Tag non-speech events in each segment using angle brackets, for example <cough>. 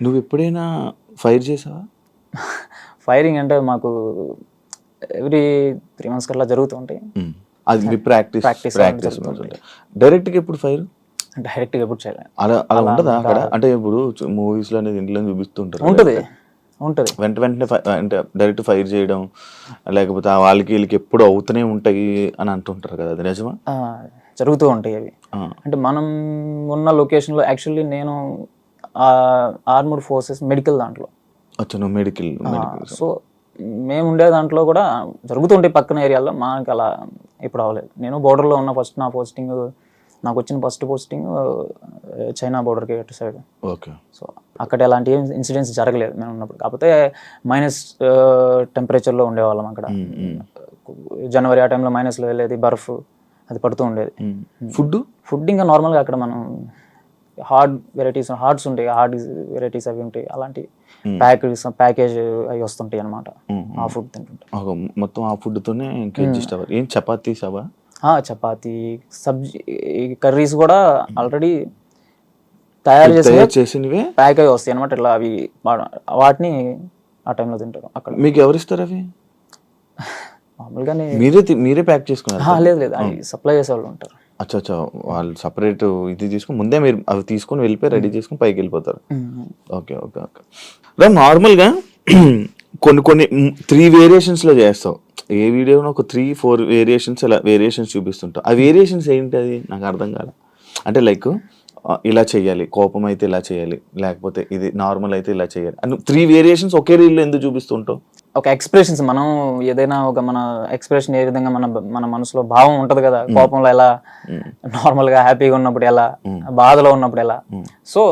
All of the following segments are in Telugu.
నువ్వు ఎప్పుడైనా ఫైర్ చేసావా? ఫైరింగ్ అంటే మాకు ఎవ్రీ త్రీ మంత్స్కి అట్లా జరుగుతూ ఉంటాయి. అది ప్రాక్టీస్ ప్రాక్టీస్ జరుగుతుంటాయి. డైరెక్ట్గా ఎప్పుడు ఫైర్? డైరెక్ట్గా ఎప్పుడు చేయలేదు అలా అలా అలా ఉంటుందా అక్కడ. అంటే ఇప్పుడు మూవీస్లో అనేది ఇంట్లో చూపిస్తుంటారు ఉంటుంది ఉంటుంది. వెంట వెంటనే అంటే డైరెక్ట్ ఫైర్ చేయడం లేకపోతే ఆ వాళ్ళకి వీళ్ళకి ఎప్పుడు అవుతూనే ఉంటాయి అని అంటుంటారు కదా అది నిజమా? జరుగుతూ ఉంటాయి అవి. అంటే మనం ఉన్న లొకేషన్లో యాక్చువల్లీ నేను ఆర్మూడ్ ఫోర్సెస్ మెడికల్ దాంట్లో. అచ్చా నువ్వు మెడికల్ సో మేము ఉండే దాంట్లో కూడా జరుగుతుంటాయి పక్కన ఏరియాలో మాకు అలా ఇప్పుడు అవ్వలేదు. నేను బోర్డర్లో ఉన్న ఫస్ట్ నా పోస్టింగ్ నాకు వచ్చిన ఫస్ట్ పోస్టింగ్ చైనా బోర్డర్కి అటు సైడ్ ఓకే. సో అక్కడ ఎలాంటి ఇన్సిడెంట్స్ జరగలేదు మేము ఉన్నప్పుడు. కాకపోతే మైనస్ టెంపరేచర్లో ఉండేవాళ్ళం అక్కడ. జనవరి ఆ టైంలో మైనస్లో వెళ్ళేది బర్ఫ్ అది పడుతూ ఉండేది. ఫుడ్ ఫుడ్ ఇంకా నార్మల్గా అక్కడ మనం హార్డ్ వెరైటీస్ హార్డ్స్ ఉంటాయి హార్డ్ వెరైటీస్ అవి ఉంటాయి. అలాంటి ప్యాకేజ్ ప్యాకేజ్ అవి వస్తుంటాయి అనమాట ఆ ఫుడ్ తింటుంటాం. మొత్తం ఆ ఫుడ్ తోనే ఇంకా అడ్జస్ట్ అవ్వాలి. ఏం చపాతీ ఆ, చపాతీ సబ్జీ కర్రీస్ కూడా ఆల్రెడీ తయారు చేసి తయారు చేసినవే? ప్యాక్ అయి వస్తాయి అనమాట ఇట్లా అవి వాటిని ఆ టైంలో తింటారు అక్కడ. మీకు ఎవరు ఇస్తారు అవి? మామూలుగానే మీరే మీరే ప్యాక్ చేసుకున్నారు లేదు లేదు. అవి సప్లై చేసే వాళ్ళు ఉంటారు. అచ్చా అచ్చా వాళ్ళు సపరేట్ ఇది తీసుకుని ముందే మీరు అవి తీసుకొని వెళ్ళిపోయి రెడీ చేసుకుని పైకి వెళ్ళిపోతారు. Okay okay okay. రా నార్మల్గా <clears throat> కొన్ని కొన్ని త్రీ వేరియేషన్స్లో చేస్తావు. ఏ వీడియోనో ఒక త్రీ ఫోర్ వేరియేషన్స్ ఇలా వేరియేషన్స్ చూపిస్తుంటావు. ఆ వేరియేషన్స్ ఏంటి అది? నాకు అర్థం కాదు. అంటే లైక్ ఇలా చేయాలి కోపం అయితే ఇలా చేయాలి లేకపోతే ఇది నార్మల్ అయితే ఇలా చేయాలి. అని త్రీ వేరియేషన్స్ ఒకే రీల్లో ఎందుకు చూపిస్తుంటావు? ఒక ఎక్స్ప్రెషన్స్ మనం ఏదైనా ఒక మన ఎక్స్ప్రెషన్ ఏ విధంగా మన మన మనసులో భావం ఉంటది కదా కోపంలో ఎలా నార్మల్గా హ్యాపీగా ఉన్నప్పుడు ఎలా బాధలో ఉన్నప్పుడు ఎలా. సో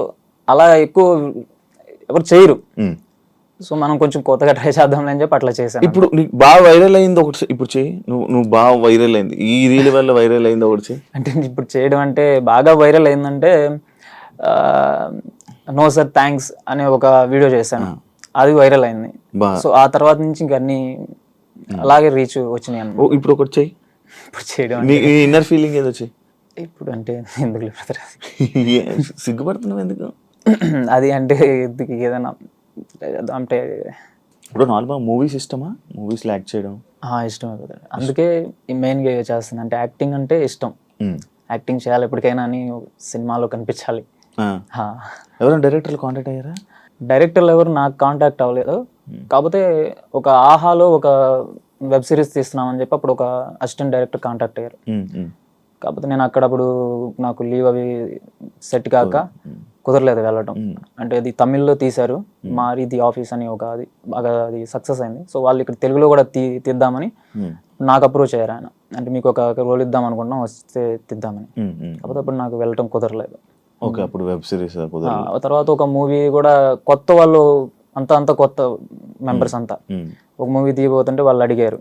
అలా ఎక్కువ ఎవరు చేయరు. సో మనం కొంచెం కొత్తగా ట్రై చేద్దాం అని చెప్పి అట్లా చేశాను. ఇప్పుడు నీకు బాగా వైరల్ అయింది ఒకటి చెయ్. ఇప్పుడు చెయ్యి నువ్వు నువ్వు బాగా వైరల్ అయింది. ఈ రీల్ వల్ల వైరల్ అయింది ఒకటి చెయ్యి అంటే ఇప్పుడు చేయడం అంటే బాగా వైరల్ అయిందంటే నో సార్ థ్యాంక్స్ అనే ఒక వీడియో చేశాను. అది వైరల్ అయింది. సో ఆ తర్వాత నుంచి ఇంక అన్ని అలాగే రీచ్ వచ్చినాయి ఇప్పుడు ఒకటి చెయ్యి ఇప్పుడు చేయడం నీ ఇన్నర్ ఫీలింగ్ ఏదో చెయ్యి ఇప్పుడు అంటే ఎందుకు <laughs> సిగ్గుపడుతున్నావు ఎందుకు? <clears throat> అది అంటే ఎందుకు ఏదైనా అంటే ఇప్పుడు నార్మల్ మూవీస్ ఇష్టమా? మూవీస్ యాక్ట్ చేయడం? ఇష్టమే బ్రదర్ అందుకే మెయిన్గా చేస్తుంది. అంటే యాక్టింగ్ అంటే ఇష్టం. యాక్టింగ్ చేయాలి ఎప్పటికైనా అని సినిమాలో కనిపించాలి. ఎవరైనా డైరెక్టర్లు కాంటాక్ట్ అయ్యారా? డైరెక్టర్లు ఎవరు నాకు కాంటాక్ట్ అవ్వలేదు. కాకపోతే ఒక ఆహాలో ఒక వెబ్ సిరీస్ తీస్తున్నామని చెప్పి అప్పుడు ఒక అసిస్టెంట్ డైరెక్టర్ కాంటాక్ట్ అయ్యారు. కాకపోతే నేను అక్కడప్పుడు నాకు లీవ్ అవి సెట్ కాక కుదరలేదు వెళ్ళడం అంటే అది తమిళ్ళో తీశారు. మారి ది ఆఫీస్ అని ఒక అది బాగా అది సక్సెస్ అయింది. సో వాళ్ళు ఇక్కడ తెలుగులో కూడా తీ తీద్దామని. నాకు అప్రోచ్ అయ్యారు ఆయన. అంటే మీకు ఒక రోల్ ఇద్దాం అనుకున్నాం వస్తే తీద్దామని. కాకపోతే అప్పుడు నాకు వెళ్ళటం కుదరలేదు. ఓకే అప్పుడు వెబ్ సిరీస్ తర్వాత ఒక మూవీ కూడా కొత్త వాళ్ళు అంత అంత కొత్త మెంబర్స్ అంతా. ఒక మూవీ తీయబోతుంటే వాళ్ళు అడిగారు.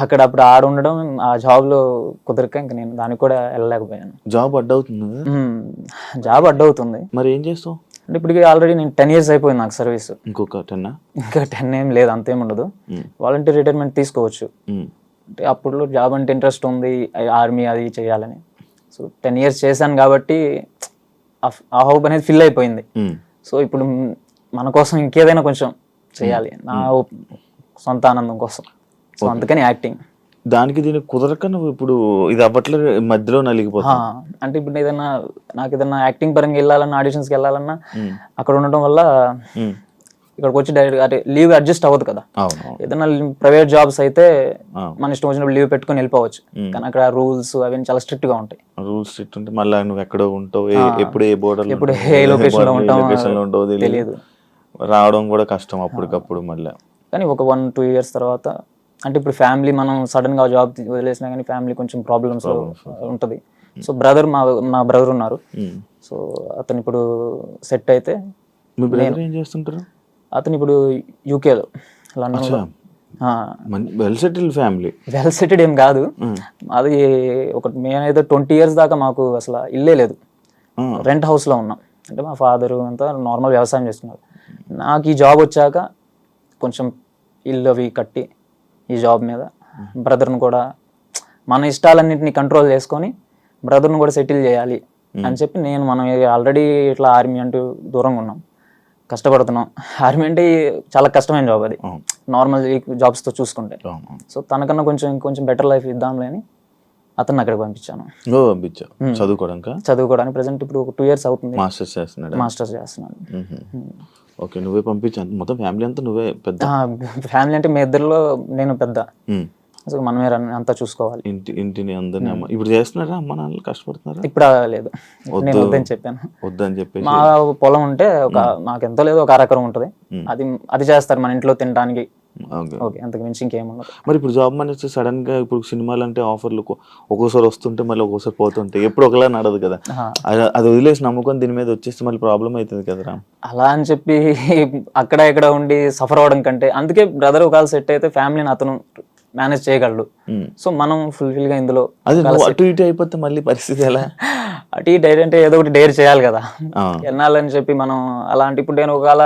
అక్కడ అప్పుడు ఆడ ఉండడం ఆ జాబ్లో కుదరక ఇంక నేను దానికి కూడా వెళ్ళలేకపోయాను. జాబ్ అడ్డ అవుతుంది కదా? మ్మ్. జాబ్ అడ్డవుతుంది. మరి ఏం చేస్తావు? అంటే ఇప్పటికి ఆల్రెడీ నేను టెన్ ఇయర్స్ అయిపోయింది నాకు సర్వీస్ ఇంకొక టెన్నా ఇంకా టెన్ ఏం లేదు అంతేం ఉండదు. వాలంటీర్ రిటైర్మెంట్ తీసుకోవచ్చు. అంటే అప్పుడు జాబ్ అంటే ఇంట్రెస్ట్ ఉంది ఆర్మీ అది చేయాలని. సో టెన్ ఇయర్స్ చేశాను కాబట్టి ఆ- హోప్ అనేది ఫిల్ అయిపోయింది. సో ఇప్పుడు మన కోసం ఇంకేదైనా కొంచెం చేయాలి. నా సొంత ఆనందం కోసం. సో అందుకని యాక్టింగ్. దానికి దీనికి కుదరక నువ్వు ఇప్పుడు ఇది అవ్వట్లేదు మధ్యలో నలిగిపోతా అంటే ఇప్పుడు ఏదైనా నాకు ఏదైనా యాక్టింగ్ పరంగా వెళ్ళాలన్నా ఆడిషన్స్కి వెళ్ళాలన్నా అక్కడ ఉండటం వల్ల ఇక్కడికి వచ్చి డైరెక్ట్ అంటే లీవ్ అడ్జస్ట్ అవ్వదు కదా. ఏదైనా ప్రైవేట్ జాబ్స్ అయితే. మన ఇష్టం వచ్చినప్పుడు లీవ్ పెట్టుకొని వెళ్ళిపోవచ్చు. కానీ అక్కడ రూల్స్ అవన్నీ చాలా స్ట్రిక్ట్గా ఉంటాయి. రూల్స్ స్ట్రిక్ట్ ఉంటే మళ్ళీ నువ్వు ఎక్కడో ఉంటావు ఎప్పుడు ఏ బోర్డర్ ఎప్పుడు ఏ లొకేషన్లో ఉంటావు తెలియదు. రావడం కూడా కష్టం అప్పటికప్పుడు మళ్ళీ. కానీ ఒక వన్ టూ ఇయర్స్ తర్వాత అంటే ఇప్పుడు ఫ్యామిలీ మనం సడన్గా జాబ్ వదిలేసినా కానీ ఫ్యామిలీ కొంచెం ప్రాబ్లమ్స్ ఉంటది. సో బ్రదర్ మా మా బ్రదర్ ఉన్నారు. సో అతను ఇప్పుడు సెట్ అయితే ఏం చేస్తుంటారు? అతను ఇప్పుడు యూకేలో లండన్లో. Well settle family. Well settled ఏం కాదు. అది ఒక మేమైతే ట్వంటీ ఇయర్స్ దాకా మాకు అసలు ఇల్లే లేదు. రెంట్ హౌస్లో ఉన్నాం. అంటే మా ఫాదరు అంతా నార్మల్ వ్యవసాయం చేస్తున్నారు. నాకు ఈ జాబ్ వచ్చాక కొంచెం ఇల్లు అవి కట్టి ఈ జాబ్ మీద. బ్రదర్ని కూడా మన ఇష్టాలన్నింటినీ కంట్రోల్ చేసుకొని బ్రదర్ని కూడా సెటిల్ చేయాలి అని చెప్పి నేను మనం ఆల్రెడీ ఇట్లా ఆర్మీ అంటూ దూరంగా ఉన్నాం. కష్టపడుతున్నాం. ఆర్మీ అంటే చాలా కష్టమైన జాబ్ అది. నార్మల్ జాబ్స్తో చూసుకుంటే. సో తనకన్నా కొంచెం కొంచెం బెటర్ లైఫ్ ఇద్దాంలే అని అతన్ని అక్కడికి పంపించాను. చదువుకోవడానికి? చదువుకోవడానికి ప్రజెంట్ ఇప్పుడు ఒక టూ ఇయర్స్ అవుతుంది. మాస్టర్స్ చేస్తున్నాడు? మాస్టర్స్ చేస్తున్నాను ఓకే నువ్వే పంపించాను మొత్తం ఫ్యామిలీ అంతా నువ్వే పెద్ద? ఫ్యామిలీ అంటే మీ ఇద్దరిలో నేను పెద్ద. అసలు మనమే అంతా చూసుకోవాలి. ఇంటి ఇంటిని అందరిని అమ్మ ఇప్పుడు చేస్తున్నారా అమ్మ నాన్నలు? కష్టపడుతున్నారా? ఇప్పుడు లేదు నేను వద్దని చెప్పాను. వద్దని చెప్పేసి. మా పొలం ఉంటే ఒక మాకు ఎంతో లేదు ఒక అరెకరం ఉంటుంది. అది అది చేస్తారు మన ఇంట్లో తినడానికి. ఓకే. అంతకు మించి మరి ఇప్పుడు జాబ్ మానేస్తే సడన్గా ఇప్పుడు సినిమాలు అంటే ఆఫర్లు ఒక్కో- ఒక్కోసారి వస్తుంటే మళ్ళీ ఒక్కోసారి పోతుంటే ఎప్పుడు ఒకలా నడదు కదా. అది వదిలేసి నమ్ముకొని దీని మీద వచ్చేస్తే మళ్ళీ ప్రాబ్లం అవుతుంది కదరా అలా అని చెప్పి అక్కడ ఇక్కడ ఉండి సఫర్ అవ్వడం కంటే అందుకే బ్రదర్ ఒకవేళ సెట్ అయితే ఫ్యామిలీని అతను మేనేజ్ చేయగలడు. సో మనం ఫుల్ఫిల్గా ఇందులో అటు ఇటు అయిపోతే మళ్ళీ పరిస్థితి ఎలా? అటు ఇటు అంటే ఏదో ఒకటి డేర్ చేయాలి కదా. ఎన్నాలని చెప్పి మనం అలాంటి ఇప్పుడు నేను ఒకవేళ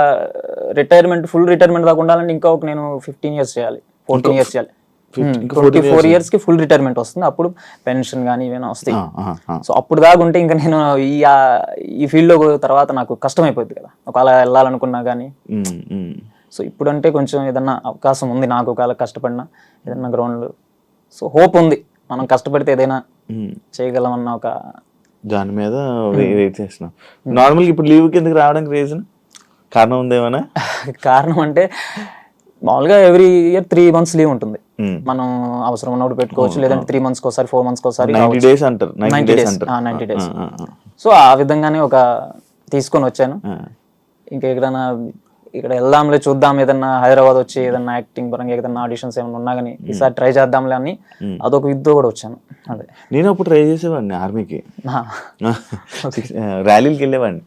రిటైర్మెంట్ ఫుల్ రిటైర్మెంట్ దాకా ఉండాలంటే ఇంకా ఒక నేను ఫిఫ్టీన్ ఇయర్స్ చేయాలి ఫోర్టీన్ ఇయర్స్ చేయాలి. ట్వంటీ ఫోర్ ఇయర్స్కి ఫుల్ రిటైర్మెంట్ వస్తుంది. అప్పుడు పెన్షన్ కానీ ఏమైనా వస్తాయి. సో అప్పుడు దాకా ఉంటే ఇంకా నేను ఈ ఈ ఫీల్డ్లో తర్వాత నాకు కష్టం అయిపోద్ది కదా. ఒకవేళ వెళ్ళాలనుకున్నా కానీ ఉమ్, ఉమ్. సో ఇప్పుడంటే కొంచెం ఏదన్నా అవకాశం ఉంది నాకు ఒకవేళ కష్టపడినా ఏదన్నా గ్రౌండ్ సో హోప్ ఉంది. మనం కష్టపడితే ఏదైనా ఉమ్. చేయగలమన్న ఒక దాని మీద వెయిట్ నార్మల్గా ఇప్పుడు లీవ్ కిందకి రావడానికి రీజన్ కారణం ఉందేమన్నా <laughs> కారణం అంటే మామూలుగా every year three months leave ఉంటుంది ఉమ్. మనం అవసరం ఉన్నప్పుడు పెట్టుకోవచ్చు లేదంటే త్రీ మంత్స్కి ఒకసారి ఫోర్ మంత్స్కి ఒకసారి నైన్టీ డేస్ అంటారు నైన్టీ 90 డేస్ days. అంటారు ఆ, 90 days. ఆ, ఆ, సో ఆ విధంగానే ఒక తీసుకొని వచ్చాను. ఇంకా ఎక్కడైనా ఇక్కడ వెళ్దాంలే చూద్దాం ఏదన్నా హైదరాబాద్ వచ్చి ఏదన్నా యాక్టింగ్ పరంగా ఏదైనా ఆడిషన్స్ ఏమైనా ఉన్నా కానీ ఈసారి ట్రై చేద్దాంలే అని అదొక విద్య కూడా వచ్చాను. అదే. నేను అప్పుడు ట్రై చేసేవాడిని ఆర్మీకి ఆ. <laughs> ర్యాలీకి వెళ్ళేవాడిని.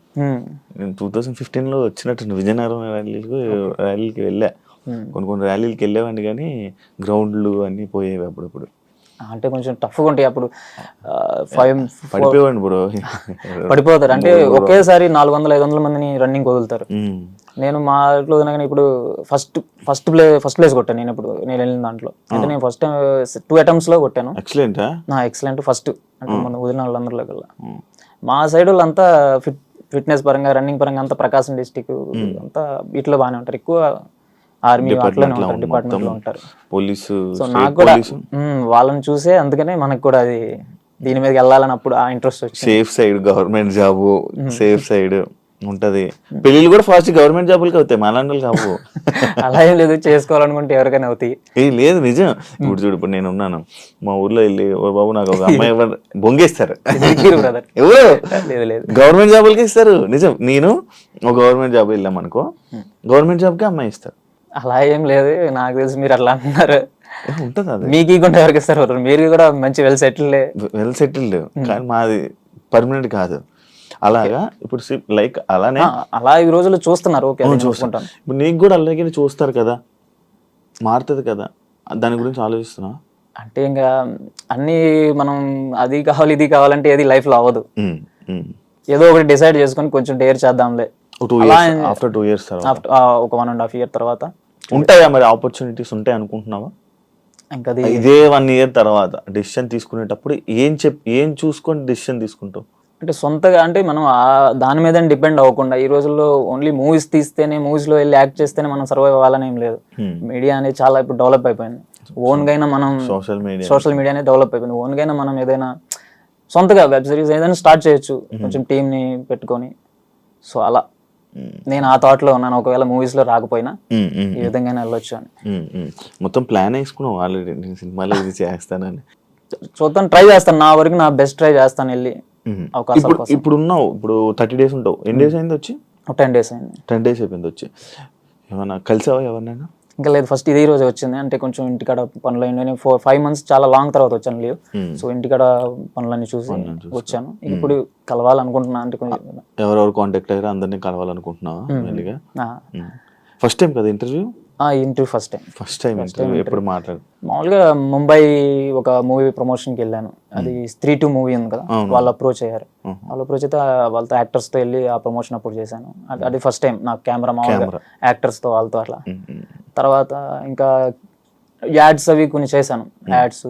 నేను టూ థౌసండ్ ఫిఫ్టీన్లో వచ్చినట్టు విజయనగరం ర్యాలీకి ర్యాలీకి వెళ్ళా. కొన్ని కొన్ని ర్యాలీలకి వెళ్ళేవాడిని కానీ గ్రౌండ్లు అన్నీ పోయేవి అప్పుడప్పుడు. అంటే కొంచెం టఫ్గా ఉంటాయి అప్పుడు. Five bro. పడిపోతారు. అంటే <laughs> ఒకేసారి నాలుగు వందల ఐదు వందల మందిని రన్నింగ్ వదులుతారు. ఉమ్. నేను మా ఇంట్లో కానీ ఇప్పుడు first first play first place కొట్టాను నేను ఇప్పుడు నేను వెళ్ళిన దాంట్లో. అంటే నేను ఫస్ట్ టూ అటెంప్ట్స్లో కొట్టాను. ఎక్సలెంటా నా ఎక్సలెంట్ ఫస్ట్ అంటే మన వదిలిన వాళ్ళందరిలో కల్లా. మా సైడ్ వాళ్ళంతా ఫిట్ ఫిట్నెస్ పరంగా రన్నింగ్ పరంగా అంతా ప్రకాశం డిస్టిక్ అంతా వీటిలో బాగానే ఉంటారు. ఎక్కువ ఆర్మీ డిపార్ట్మెంట్లో ఉంటారు పోలీసు సో నాకు కూడా వాళ్ళని చూసే అందుకనే మనకు కూడా అది దీని మీదకి వెళ్ళాలని అప్పుడు ఆ ఇంట్రెస్ట్ వచ్చింది. Safe side government job safe side ఉంటది. పెళ్ళిళ్ళు కూడా ఫాస్ట్ గవర్నమెంట్ జాబులకి అవుతాయి మలాంటి అవ్వవు <laughs> అలా ఏం లేదు చేసుకోవాలనుకుంటే ఎవరికైనా అవుతాయి. ఏ లేదు నిజం. ఇప్పుడు చూడు ఇప్పుడు నేను ఉన్నాను. మా ఊర్లో వెళ్ళి ఓ బాబు నాకు ఒక అమ్మాయి ఇవ్వండి." బొంగేస్తారు. <laughs> ఎవరు? లేదు లేదు. గవర్నమెంట్ జాబులకి ఇస్తారు. నిజం. నేను ఒక గవర్నమెంట్ జాబ్ వెళ్ళాం అనుకో గవర్నమెంట్ జాబ్కి అమ్మాయి ఇస్తారు. అలా ఏం లేదు నాకు తెలిసి మీరు అట్లా అంటున్నారు. ఏ, ఉంటది అది. మీకు ఎవరికి ఇస్తారు? మీరు కూడా మంచి వెల్ సెటిల్ వెల్ సెటిల్డ్ కానీ మాది పర్మనెంట్ కాదు. అలాగా ఇప్పుడు లైక్ అలానే అలా ఈ రోజుల్లో చూస్తున్నారు. ఓకే చూసుకుంటాను ఇప్పుడు నీకు కూడా అలాగే చూస్తారు కదా? మారుతుంది కదా? దాని గురించి ఆలోచిస్తున్నా అంటే ఇంకా అన్ని మనం అది కావాలి ఇది కావాలంటే ఏది లైఫ్లో అవ్వదు. ఏదో ఒకటి డిసైడ్ చేసుకొని కొంచెం డేర్ చేద్దాంలే. ఆఫ్టర్ టూ ఇయర్స్ ఒక వన్ అండ్ హాఫ్ ఇయర్ తర్వాత. ఉంటాయా మరి ఆపర్చునిటీస్ ఉంటాయి అనుకుంటున్నావా? ఇంకా ఇదే వన్ ఇయర్ తర్వాత డెసిషన్ తీసుకునేటప్పుడు ఏం చెప్ ఏం చూసుకొని డెసిషన్ తీసుకుంటావు? అంటే సొంతగా అంటే మనం ఆ దాని మీద డిపెండ్ అవ్వకుండా ఈ రోజుల్లో ఓన్లీ మూవీస్ తీస్తేనే movies లో వెళ్ళి యాక్ట్ చేస్తేనే మనం సర్వైవ్ అవ్వాలని ఏం లేదు. మీడియా అనేది చాలా ఇప్పుడు డెవలప్ అయిపోయింది. ఓన్గా అయినా మనం సోషల్ మీడియా సోషల్ మీడియా అనేది డెవలప్ అయిపోయింది. ఓన్గా అయినా మనం ఏదైనా సొంతగా వెబ్ సిరీస్ ఏదైనా స్టార్ట్ చేయొచ్చు. కొంచెం team ని పెట్టుకొని. సో అలా. నేను ఆ థాట్లో ఉన్నాను. ఒకవేళ movies లో రాకపోయినా ఈ విధంగా వెళ్ళొచ్చు అని. మొత్తం ప్లాన్ వేసుకున్నావు ఆల్రెడీ నేను సినిమాలో ఇది చేస్తానని. చూద్దాం ట్రై చేస్తాను. నా వరకు నా బెస్ట్ ట్రై చేస్తాను వెళ్ళి. కోసం ఇప్పుడు ఉన్నావు ఇప్పుడు థర్టీ డేస్ ఉంటావు. ఎన్ని డేస్ అయింది వచ్చి? టెన్ డేస్ అయింది. టెన్ డేస్ అయిపోయింది వచ్చి. ఏమన్నా కలిసావా ఎవరినైనా? ఇంకా లేదు ఫస్ట్ ఇదే రోజు వచ్చింది. అంటే కొంచెం ఇంటికాడ పనులు అయినాయి. ఫోర్ ఫైవ్ మంత్స్ చాలా లాంగ్ తర్వాత వచ్చాను లీవ్. సో ఇంటికాడ పనులన్నీ చూసి వచ్చాను. ఇప్పుడు కలవాలనుకుంటున్నా అంటే కొంచెం ఎవరెవరు కాంటాక్ట్ అయ్యారో అందరినీ కలవాలనుకుంటున్నావా ఫస్ట్ టైం కదా interview interview first time first time interview ఎప్పుడు మాట్లాడు? మామూలుగా ముంబై ఒక మూవీ ప్రమోషన్కి వెళ్ళాను. అది స్త్రీ టూ మూవీ ఉంది కదా వాళ్ళు అప్రోచ్ అయ్యారు. వాళ్ళు అప్రోచ్ అయితే వాళ్ళతో యాక్టర్స్తో వెళ్ళి ఆ ప్రమోషన్ అప్పుడు చేశాను. అది- ఫస్ట్ టైం నాకు కెమెరా మామూలుగా యాక్టర్స్తో వాళ్ళతో అట్లా. తర్వాత ఇంకా యాడ్స్ అవి కొన్ని చేశాను. యాడ్స్.